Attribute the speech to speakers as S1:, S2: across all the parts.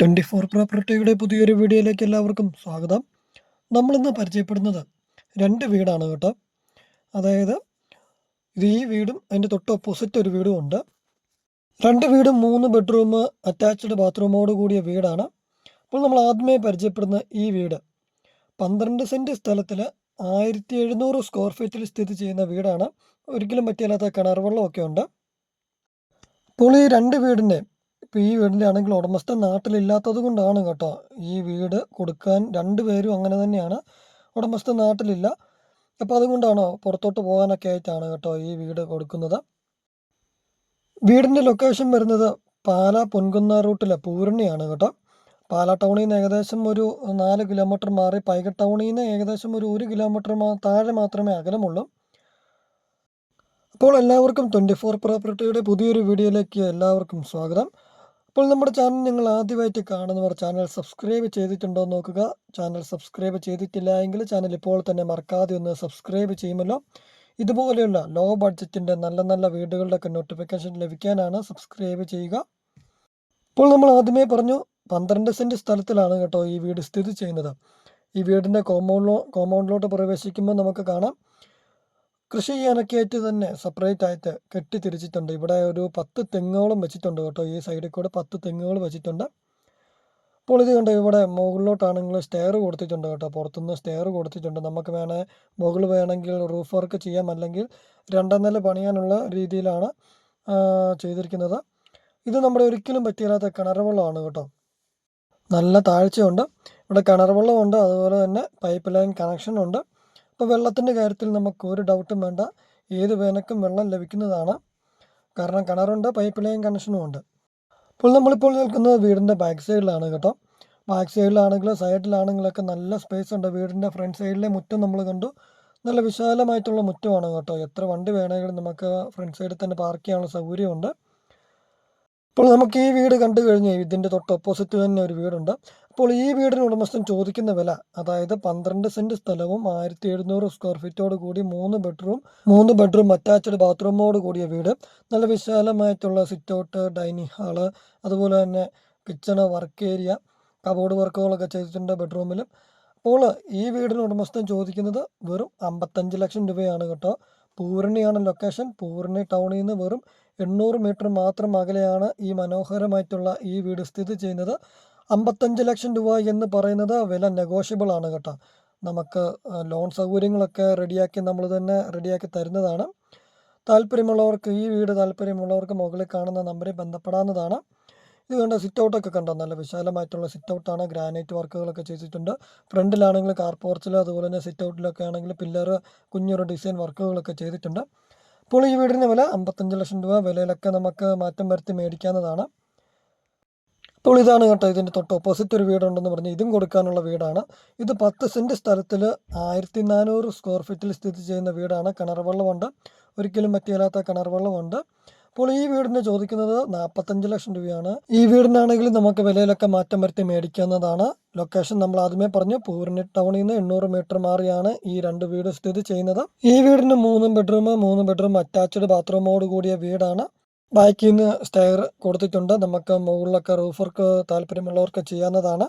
S1: Twenty four പ്രോപ്പർട്ടിയുടെ പുതിയൊരു വീഡിയോയിലേക്ക് എല്ലാവർക്കും സ്വാഗതം. നമ്മളിന്ന് പരിചയപ്പെടുന്നത് രണ്ട് വീടാണ് കേട്ടോ. അതായത് ഇത് ഈ വീടും അതിന്റെ തൊട്ട് ഓപ്പോസിറ്റ് ഒരു വീടും ഉണ്ട്. രണ്ട് വീടും മൂന്ന് ബെഡ്റൂം അറ്റാച്ച്ഡ് ബാത്റൂമോട് കൂടിയ വീടാണ്. അപ്പോൾ നമ്മൾ ആദ്യമേ പരിചയപ്പെടുന്ന ഈ വീട് പന്ത്രണ്ട് സെന്റ് സ്ഥലത്തിൽ ആയിരത്തി എഴുന്നൂറ് സ്ക്വയർ ഫീറ്റിൽ സ്ഥിതി ചെയ്യുന്ന വീടാണ്. ഒരിക്കലും പറ്റിയില്ലാത്ത കിണർ വെള്ളമൊക്കെ ഉണ്ട്. അപ്പോൾ ഈ രണ്ട് വീടിന്റെ ഇപ്പോൾ ഈ വീടിന്റെ ആണെങ്കിൽ ഉടമസ്ഥൻ നാട്ടിലില്ലാത്തത് കൊണ്ടാണ് കേട്ടോ. ഈ വീട് കൊടുക്കാൻ രണ്ട് പേരും അങ്ങനെ തന്നെയാണ്. ഉടമസ്ഥൻ നാട്ടിലില്ല. അപ്പോൾ അതുകൊണ്ടാണ് പുറത്തോട്ട് പോകാനൊക്കെ ആയിട്ടാണ് കേട്ടോ ഈ വീട് കൊടുക്കുന്നത്. വീടിന്റെ ലൊക്കേഷൻ വരുന്നത് പാലാ പൊൻകുന്ന റൂട്ടിലെ പൂരണിയാണ് കേട്ടോ. പാലാ ടൗണിൽ നിന്ന് ഏകദേശം ഒരു നാല് കിലോമീറ്റർ മാറി പൈക ടൗണിൽ നിന്ന് ഏകദേശം ഒരു ഒരു കിലോമീറ്റർ താഴെ മാത്രമേ അകലമുള്ളൂ. അപ്പോൾ എല്ലാവർക്കും ട്വന്റി ഫോർ പ്രോപ്പർട്ടിയുടെ പുതിയൊരു വീഡിയോയിലേക്ക് എല്ലാവർക്കും സ്വാഗതം. അപ്പോൾ നമ്മുടെ ചാനൽ നിങ്ങൾ ആദ്യമായിട്ട് കാണുന്നവർ ചാനൽ സബ്സ്ക്രൈബ് ചെയ്തിട്ടുണ്ടോ എന്ന് നോക്കുക. ചാനൽ സബ്സ്ക്രൈബ് ചെയ്തിട്ടില്ല എങ്കിൽ ചാനൽ ഇപ്പോൾ തന്നെ മറക്കാതെ ഒന്ന് സബ്സ്ക്രൈബ് ചെയ്യുമല്ലോ. ഇതുപോലെയുള്ള ലോ ബഡ്ജറ്റിന്റെ നല്ല നല്ല വീടുകളുടെയൊക്കെ നോട്ടിഫിക്കേഷൻ ലഭിക്കാനാണ് സബ്സ്ക്രൈബ് ചെയ്യുക. ഇപ്പോൾ നമ്മൾ ആദ്യമേ പറഞ്ഞു പന്ത്രണ്ട് സെന്റ് സ്ഥലത്തിലാണ് കേട്ടോ ഈ വീട് സ്ഥിതി ചെയ്യുന്നത്. ഈ വീടിന്റെ കോമ്പൗണ്ടിലോ കോമ്പൗണ്ടിലോട്ട് പ്രവേശിക്കുമ്പോൾ നമുക്ക് കാണാം. കൃഷി ചെയ്യാനൊക്കെ ആയിട്ട് തന്നെ സെപ്പറേറ്റ് ആയിട്ട് കെട്ടി തിരിച്ചിട്ടുണ്ട് ഇവിടെ ഒരു പത്ത് തെങ്ങോളം വെച്ചിട്ടുണ്ട് കേട്ടോ. ഈ സൈഡിൽ കൂടെ പത്ത് തെങ്ങുകൾ വെച്ചിട്ടുണ്ട്. അപ്പോൾ ഇത് കണ്ടോ ഇവിടെ മുകളിലോട്ടാണെങ്കിൽ സ്റ്റെയർ കൊടുത്തിട്ടുണ്ട് കേട്ടോ. പുറത്തുനിന്ന് സ്റ്റെയർ കൊടുത്തിട്ടുണ്ട്. നമുക്ക് വേണേൽ മുകളിൽ വേണമെങ്കിൽ റൂഫ് വർക്ക് ചെയ്യാം. അല്ലെങ്കിൽ രണ്ടാം നില പണിയാനുള്ള രീതിയിലാണ് ചെയ്തിരിക്കുന്നത്. ഇത് നമ്മുടെ ഒരിക്കലും പറ്റിയില്ലാത്ത കിണർ വെള്ളമാണ് കേട്ടോ. നല്ല താഴ്ചയുണ്ട്. ഇവിടെ കിണർ വെള്ളമുണ്ട് അതുപോലെ തന്നെ പൈപ്പ് ലൈൻ കണക്ഷനുണ്ട് അപ്പോൾ വെള്ളത്തിന്റെ കാര്യത്തിൽ നമുക്ക് ഒരു ഡൗട്ടും വേണ്ട. ഏത് വേനക്കും വെള്ളം ലഭിക്കുന്നതാണ്. കാരണം കിണറുണ്ട് പൈപ്പ് ലൈൻ കണക്ഷനും ഉണ്ട്. അപ്പോൾ നമ്മളിപ്പോൾ നിൽക്കുന്നത് വീടിന്റെ ബാക്ക് സൈഡിലാണ് കേട്ടോ. ബാക്ക് സൈഡിലാണെങ്കിലും സൈഡിലാണെങ്കിലൊക്കെ നല്ല സ്പേസ് ഉണ്ട്. വീടിന്റെ ഫ്രണ്ട് സൈഡിലെ മുറ്റം നമ്മൾ കണ്ടു. നല്ല വിശാലമായിട്ടുള്ള മുറ്റമാണ് കേട്ടോ. എത്ര വണ്ടി വേണമെങ്കിലും നമുക്ക് ഫ്രണ്ട് സൈഡിൽ തന്നെ പാർക്ക് ചെയ്യാനുള്ള സൗകര്യമുണ്ട്. അപ്പോൾ നമുക്ക് ഈ വീട് കണ്ടു കഴിഞ്ഞ് ഇതിന്റെ തൊട്ട് ഓപ്പോസിറ്റ് തന്നെ ഒരു വീടുണ്ട്. അപ്പോൾ ഈ വീടിന് ഉടമസ്ഥൻ ചോദിക്കുന്ന വില അതായത് പന്ത്രണ്ട് സെന്റ് സ്ഥലവും ആയിരത്തി എഴുന്നൂറ് സ്ക്വയർ ഫീറ്റോട് കൂടി മൂന്ന് ബെഡ്റൂം മൂന്ന് ബെഡ്റൂം അറ്റാച്ച്ഡ് ബാത്റൂമോട് കൂടിയ വീട്. നല്ല വിശാലമായിട്ടുള്ള സിറ്റ് ഔട്ട് ഡൈനിങ് ഹാൾ അതുപോലെ തന്നെ കിച്ചണ് വർക്ക് ഏരിയ കബോർഡ് വർക്കുകളൊക്കെ ചെയ്തിട്ടുണ്ട് ബെഡ്റൂമിലും അപ്പോൾ ഈ വീടിന് ഉടമസ്ഥൻ ചോദിക്കുന്നത് വെറും അമ്പത്തഞ്ച് ലക്ഷം രൂപയാണ് കേട്ടോ. പൂരണിയാണ് ലൊക്കേഷൻ പൂരണി ടൗണിൽ നിന്ന് വെറും എണ്ണൂറ് മീറ്റർ മാത്രം അകലെയാണ് ഈ മനോഹരമായിട്ടുള്ള ഈ വീട് സ്ഥിതി ചെയ്യുന്നത്. അമ്പത്തഞ്ച് ലക്ഷം രൂപ എന്ന് പറയുന്നത് വില നെഗോഷ്യബിൾ ആണ് കേട്ടോ. നമുക്ക് ലോൺ സൗകര്യങ്ങളൊക്കെ റെഡിയാക്കി നമ്മൾ തന്നെ റെഡിയാക്കി തരുന്നതാണ്. താല്പര്യമുള്ളവർക്ക് ഈ വീട് താല്പര്യമുള്ളവർക്ക് മുകളിൽ കാണുന്ന നമ്പറിൽ ബന്ധപ്പെടാവുന്നതാണ്. ഇത് കണ്ട സിറ്റ് ഔട്ടൊക്കെ കണ്ടോ? നല്ല വിശാലമായിട്ടുള്ള സിറ്റ് ഔട്ടാണ് ഗ്രാനൈറ്റ് വർക്കുകളൊക്കെ ചെയ്തിട്ടുണ്ട്. ഫ്രണ്ടിലാണെങ്കിൽ കാർ പോർച്ചിൽ അതുപോലെ തന്നെ സിറ്റ് ഔട്ടിലൊക്കെ ആണെങ്കിൽ പില്ലർ കുഞ്ഞൊരു ഡിസൈൻ വർക്കുകളൊക്കെ ചെയ്തിട്ടുണ്ട്. അപ്പോൾ ഈ വീടിന് വില അമ്പത്തഞ്ച് ലക്ഷം രൂപ. വിലയിലൊക്കെ നമുക്ക് മാറ്റം വരുത്തി മേടിക്കാവുന്നതാണ്. അപ്പോൾ ഇതാണ് കേട്ടോ ഇതിന്റെ തൊട്ട് ഓപ്പോസിറ്റ് ഒരു വീടുണ്ടെന്ന് പറഞ്ഞ് ഇതും കൊടുക്കാനുള്ള വീടാണ്. ഇത് പത്ത് സെന്റ് സ്ഥലത്തിൽ ആയിരത്തി നാനൂറ് സ്ക്വയർ ഫീറ്റിൽ സ്ഥിതി ചെയ്യുന്ന വീടാണ്. കിണർ വെള്ളമുണ്ട്. ഒരിക്കലും പറ്റിയാലാത്ത കിണർ വെള്ളമുണ്ട്. അപ്പോൾ ഈ വീടിന് ചോദിക്കുന്നത് നാൽപ്പത്തഞ്ച് ലക്ഷം രൂപയാണ്. ഈ വീടിനാണെങ്കിൽ നമുക്ക് വിലയിലൊക്കെ മാറ്റം വരുത്തി മേടിക്കാവുന്നതാണ്. ലൊക്കേഷൻ നമ്മൾ ആദ്യമേ പറഞ്ഞു പൂർണി ടൗണിൽ നിന്ന് എണ്ണൂറ് മീറ്റർ മാറിയാണ് ഈ രണ്ട് വീട് സ്ഥിതി ചെയ്യുന്നത്. ഈ വീടിന് മൂന്ന് ബെഡ്റൂം മൂന്ന് ബെഡ്റൂം അറ്റാച്ച്ഡ് ബാത്റൂമോട് കൂടിയ വീടാണ്. ബാക്കിൽ നിന്ന് സ്റ്റെയർ കൊടുത്തിട്ടുണ്ട്. നമുക്ക് മുകളിലൊക്കെ റൂഫർക്ക് താല്പര്യമുള്ളവർക്ക് ചെയ്യാവുന്നതാണ്.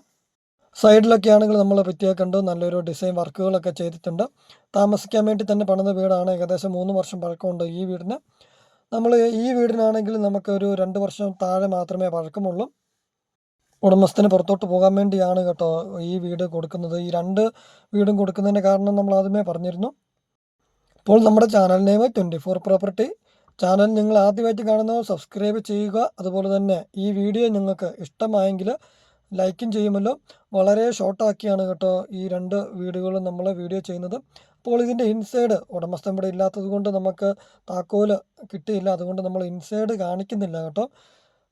S1: സൈഡിലൊക്കെ ആണെങ്കിൽ നമ്മൾ പറ്റിയ കണ്ടു നല്ലൊരു ഡിസൈൻ വർക്കുകളൊക്കെ ചെയ്തിട്ടുണ്ട്. താമസിക്കാൻ വേണ്ടി തന്നെ പണിത വീടാണ്. ഏകദേശം മൂന്ന് വർഷം പഴക്കമുണ്ട് ഈ വീടിന്. നമ്മൾ ഈ വീടിനാണെങ്കിൽ നമുക്കൊരു രണ്ട് വർഷം താഴെ മാത്രമേ പഴക്കമുള്ളൂ. ഉടമസ്ഥന് പുറത്തോട്ട് പോകാൻ വേണ്ടിയാണ് കേട്ടോ ഈ വീട് കൊടുക്കുന്നത്. ഈ രണ്ട് വീടും കൊടുക്കുന്നതിന്റെ കാരണം നമ്മൾ ആദ്യമേ പറഞ്ഞിരുന്നു. അപ്പോൾ നമ്മുടെ channel name twenty four property channel നിങ്ങൾ ആദ്യമായിട്ട് കാണുന്നവർ സബ്സ്ക്രൈബ് ചെയ്യുക. അതുപോലെ തന്നെ ഈ വീഡിയോ നിങ്ങൾക്ക് ഇഷ്ടമായെങ്കിൽ ലൈക്കും ചെയ്യുമല്ലോ. വളരെ ഷോർട്ടാക്കിയാണ് കേട്ടോ ഈ രണ്ട് വീടുകളും നമ്മൾ വീഡിയോ ചെയ്യുന്നത്. അപ്പോൾ ഇതിന്റെ ഇൻസൈഡ് ഉടമസ്ഥൻ ഇവിടെ ഇല്ലാത്തത് കൊണ്ട് നമുക്ക് താക്കോൽ കിട്ടിയില്ല. അതുകൊണ്ട് നമ്മൾ ഇൻസൈഡ് കാണിക്കുന്നില്ല കേട്ടോ.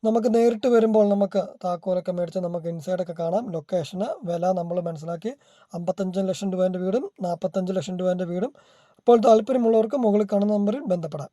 S1: നമുക്ക് നേരിട്ട് വരുമ്പോൾ നമുക്ക് താക്കോലൊക്കെ മേടിച്ച് നമുക്ക് ഇൻസൈഡൊക്കെ കാണാം. ലൊക്കേഷന് വില നമ്മൾ മനസ്സിലാക്കി. അമ്പത്തഞ്ച് ലക്ഷം രൂപേന്റെ വീടും നാൽപ്പത്തഞ്ച് ലക്ഷം രൂപേന്റെ വീടും. അപ്പോൾ താല്പര്യമുള്ളവർക്ക് മുകളിൽ കാണുന്ന നമ്പറിൽ ബന്ധപ്പെടാം.